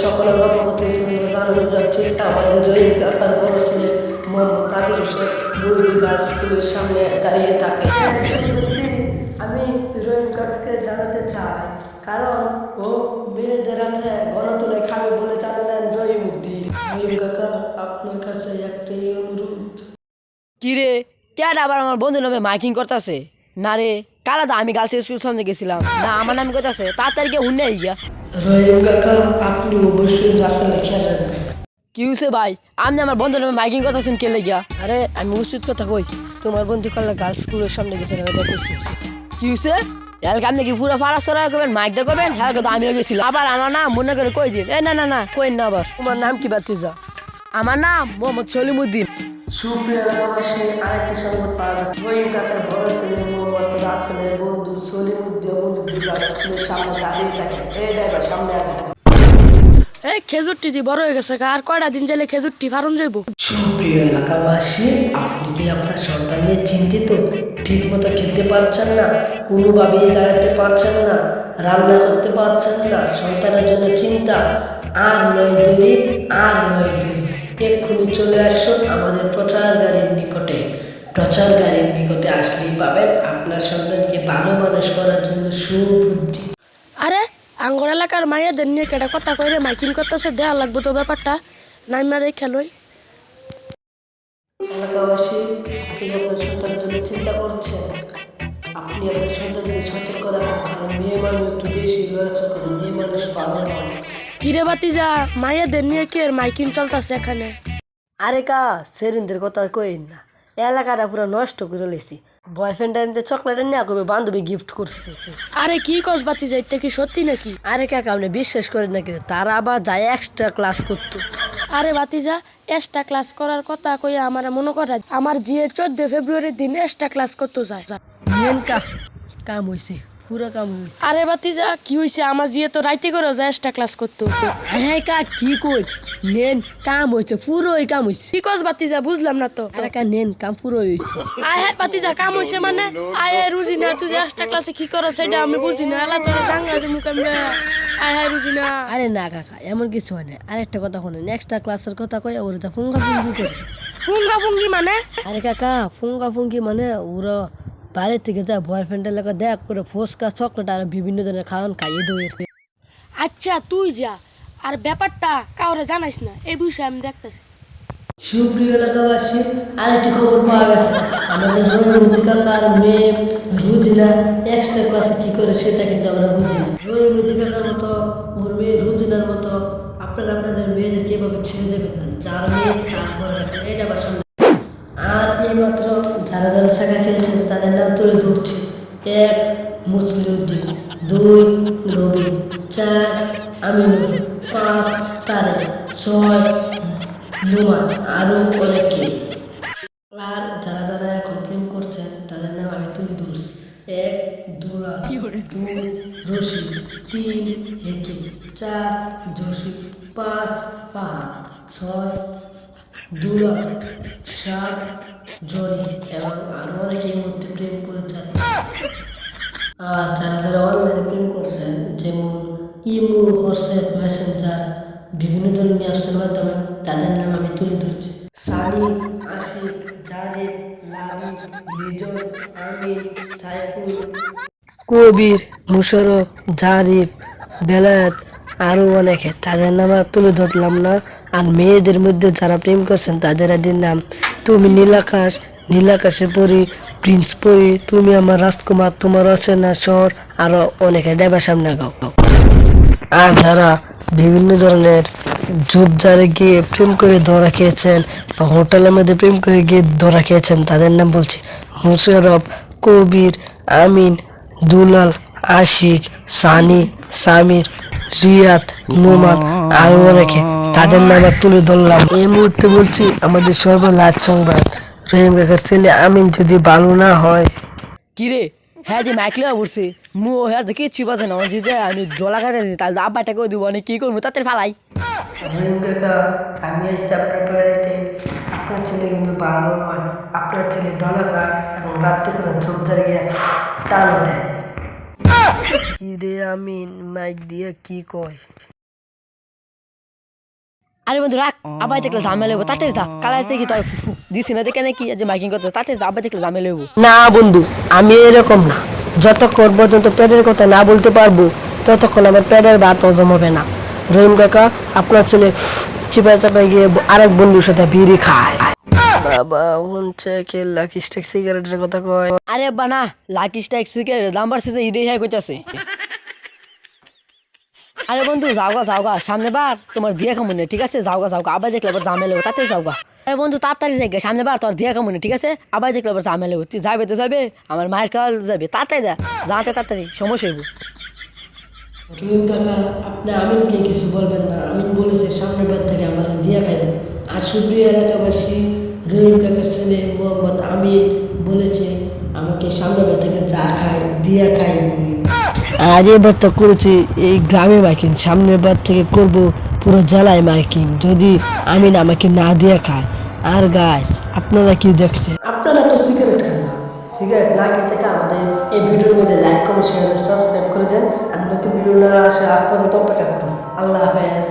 সকলের দাঁড়িয়ে থাকে আমি জানাতে চাই কারণ ও মেয়েদের হাতে খাবে বলে জানালেন রহিম উদ্দিন রহিম কাকা আপনার কাছে একটাই অনুরোধ কিরে ক্যাট আবার আমার বন্ধু নামে মাইকিং করতেছে? না রে। কালা তো আমি গার্লস স্কুল সামনে গেছিলাম। না আমার নাম করতেছে তাড়াতাড়ি গিয়ে হুন্নে গিয়া রহিম কাকা আপনি অবশ্যই খেয়াল রাখবেন কি হয়েছে ভাই? আপনি আমার বন্ধু নামে মাইকিং করতেছেন কে লেগিয়া? আরে আমি উচিত কথা কই তোমার বন্ধু কাল গার্লস স্কুলের সামনে গেছে না কি হয়েছে এলাকা আপনি কি পুরো ফাড়া সরা করবেন মাইক দিয়ে করবেন? হ্যাঁ তো আমিও গেছিলাম। আবার আমার নাম মনে করে কই দিন? এ না না না কই না আবার। তোমার নাম কি বাতিজা? আমার নাম মোহাম্মদ সলিমুদ্দিন। সুপ্রিয় এলাকাবাসী আরেকটি সংবাদ পাওয়া গেছে। রহিম কাকার বড় ছেলে মোহাম্মদ রাসেলের বন্ধু সলিমুদ্দিন মনুদ্দিন গার্লস স্কুলের সামনে দাঁড়িয়ে থাকে। এই ড্রাইভার সামনে আগে। এই খেজুরটি দি বড় হয়ে গেছে আর কয়টা দিন যাইলে খেজুরটি ফারণ যাইব? সুপ্রিয় এলাকাবাসী আপনি কি আপনার সন্তান নিয়ে চিন্তিত? ঠিক মতো খেতে পারছেন না কোনোভাবেই দাঁড়াতে পারছেন না রান্না করতে পারছেন না সন্তানের জন্য চিন্তা। আর নয় দেরি আর নয় দেরি। এক্ষুনি চলে আসুন আমাদের প্রচার গাড়ির নিকটে। প্রচার গাড়ির নিকটে আসলেই পাবেন আপনার সন্তানকে ভালো মানুষ করার জন্য সুবুদ্ধি। আরে আঙ্গর এলাকার মাইয়াদের নিয়ে কেটা কথা কইরে মাইকিং করতেছে দেয়া লাগবে তো ব্যাপারটা। নাইমা রে খেলোই। এলাকাবাসী আপনি আপনার সন্তানের জন্য চিন্তা করছেন? আপনি আপনার সন্তানকে সতর্ক রাখুন। কারণ মেয়ে মানুষ একটু বেশি লড়াচড়া করে মেয়ে মানুষ ভালো নয়। কিরে বাতি যা মাইয়াদের নিয়ে কে মাইকিং চলতেছে এখানে? আরে কা সেরিনদের কথা কইন না। এলাকাটা পুরো নষ্ট করে লেছি বয়ফ্রেন্ড আনতে চকলেট নিয়ে কবে বান্ধবী গিফট করছে। আরে কি কস বাতি যাইতে কি সত্যি নাকি? আরে কাকা আপনি বিশ্বাস করেন না কিন্তু তারা আবার যায় এক্সট্রা ক্লাস করতো। আরে বাতিজা এক্সট্রা ক্লাস করার কথা কই আমার মনে করা আমার জিয়ে চোদ্দ ফেব্রুয়ারির দিন এক্সট্রা ক্লাস করতে যায়। মেন কাম হয়েছে পুরো কাম হয়েছে আরে বাতিজা কি হইছে? আমার জিয়ে তো রাইতে করে যায় এক্সট্রা ক্লাস করতে। হ্যাঁ কা কি কই? নেন কাম হয়েছে পুরোই কাম হয়েছে কি কস বাতিজা বুঝলাম না তো। আরে কা নেন কাম পুরো হয়েছে আয় হ্যাঁ বাতিজা কাম হইছে মানে? আয় হ্যাঁ রুজি না তুই এক্সট্রা ক্লাসে কি করো সেটা আমি বুঝি না। এলা তোর জাংলা দিমু কেমনে আয় হ্যাঁ রুজি না। আরে না কাকা এমন কিছু হয় না। আরেকটা কথা শুনেন এক্সট্রা ক্লাসের কথা কই ওরা তো ফুঙ্গা ফুঙ্গি করে। ফুঙ্গা ফুঙ্গি মানে? আরে কাকা ফুঙ্গা ফুঙ্গি মানে ওরা বাইরে থেকে যায় বয়ফ্রেন্ডের লোক দেখ করে ফোসকা চকলেট আর বিভিন্ন ধরনের খাওয়ান খাইয়ে ডুয়ে আচ্ছা তুই যা। আর ব্যাপারটা কাউরে জানাইস না এই বিষয়ে আমি দেখতেছি। সুপ্রিয় এলাকাবাসী আরেকটি খবর পাওয়া গেছে। আমাদের রহিমতি কাকার মেয়ে রুজিনা এক্সট্রা ক্লাসে কি করে সেটা কিন্তু আমরা বুঝি না। রহিমতি কাকার মতো ওর মেয়ে রুজিনার মতো আপনারা আপনাদের মেয়েদের কীভাবে ছেড়ে দেবেন না। যার মেয়ে তার করে এটা বা সামনে আর এইমাত্র যারা যারা শাখা খেয়েছেন তাদের নাম তুলে ধরছি। এক মুসলিউদ্দিন দুই রবিন চার আমিনুল পাঁচ তারেক। ছয় নুমান। আরও অনেকে। আর যারা যারা এখন প্রেম করছেন তাদের নাম আমি তুলে ধরছি। এক দুরা দুই রশিদ। তিন হেকিম। চার জসিদ পাঁচ পাহাড় ছয় দুরা সাত জরি এবং আরও অনেকে এই মধ্যে প্রেম করে যাচ্ছে আর যারা যারা অনলাইনে প্রেম করছেন, যেমন ইমো, হোয়াটসঅ্যাপ, মেসেঞ্জার, বিভিন্ন ধরনের অ্যাপসের মাধ্যমে তাদের নাম আমি তুলে ধরছি। সানি, আশিক জারিফ লাবি, লিজন, আমির, সাইফুল, কবির, মুশরফ, জারিফ, বেলায়েত আরও অনেকে। তাদের নাম আর তুলে ধরলাম না। আর মেয়েদের মধ্যে যারা প্রেম করছেন, তাদের আদির নাম, তুমি নীলাকাশ নীলাকাশে পড়ি প্রিন্স পড়ি তুমি আমার রাজকুমার, তোমার অচেনা শহর আরও অনেকে ডেবার সামনে গাও আর যারা বিভিন্ন ধরনের ঝোপঝাড়ে গিয়ে প্রেম করে ধরা খেয়েছেন বা হোটেলের মধ্যে প্রেম করে গিয়ে ধরা খেয়েছেন, তাদের নাম বলছি মুশারফ, কবির, আমিন, দুলাল, আশিক, সানি, সামির, রিয়াদ, নোমান আরও অনেকে। তাদের নাম তুলে ধরলাম। এই মুহূর্তে বলছি আমাদের সর্বলাজ সংবাদ। রহিম কাকার ছেলে আমিন যদি ভালো না হয়। কিরে? হ্যাঁ যে মাইক লেওয়া পড়ছে। মু হ্যাঁ তো কিচ্ছু পাচ্ছে না? যদি আমি ডলা খাতে দিই তাহলে আব্বাটা করে দিব। অনেক কি করব? তাতে ফালাই। রহিম কাকা আমি এসেছি আপনার টয়লেটে আপনার ছেলে কিন্তু ভালো নয়। আপনার ছেলে ডলা খায় এবং রাত্রে করে ঝোপ ধরে গিয়ে টানো দেয়। কি রে আমিন মাইক দিয়ে কি কয়? আরে বন্ধু রাখ আবার দেখলে ঝামেলা হব তাতে যা কালা থেকে তোর দিছি না দেখে নাকি যে মাইকিং করতে তাতে যা আবার দেখলে ঝামেলা হব না বন্ধু আমি এরকম না। যতক্ষণ পর্যন্ত পেটের কথা না বলতে পারব ততক্ষণ আমার পেটের ভাত হজম হবে না। রহিম কাকা আপনার ছেলে চিপায় চাপায় গিয়ে আরেক বন্ধুর সাথে বিড়ি খায়। বাবা হচ্ছে কে লাকি স্টেক সিগারেটের কথা কয়। আরে বানা লাকি স্ট্যাক সিগারেট দাম বাড়ছে যে ইডে হ্যাঁ কইতাছে। আরে বন্ধু, যাওগা যাওগা সামনে বার তোমার দিয়ে খামুনে ঠিক আছে? যাওগা যাওগা, আবার দেখলে আবার হব তাতে যাওগা। আরে বন্ধু, তাড়াতাড়ি যাই সামনে বার তোর দিয়ে খামুনে ঠিক আছে? আবার দেখলে আবার হব, তুই যাবে তো যাবে আমার মায়ের কাল যাবে, তাড়াতাড়ি যা, যাতে তাড়াতাড়ি, সমস্যা হইব। রহিম কাকা, আপনি আমিনকে কিছু বলবেন না, আমিন বলেছে সামনের বার থেকে আমার দিয়া খাইব আর সুপ্রিয় এলাকাবাসী, রহিম কাকার ছেলে মোহাম্মদ আমিন বলেছে আমাকে সামনের বার থেকে যা খাই দিয়া খাইব আর এবার তো করেছি এই গ্রামে মাইকিং সামনের বার থেকে করব পুরো জেলায় মাইকিং যদি আমিন আমাকে না দিয়ে খায়। আর গাছ আপনারা কি দেখছেন? আপনারা তো সিগারেট খান না। সিগারেট না খেতে থেকে আমাদের এই ভিডিওর মধ্যে লাইক করুন শেয়ার সাবস্ক্রাইব করে দেন। আর নতুন ভিডিও না আসে আজ পর্যন্ত অপেক্ষা করুন। আল্লাহ হাফেজ।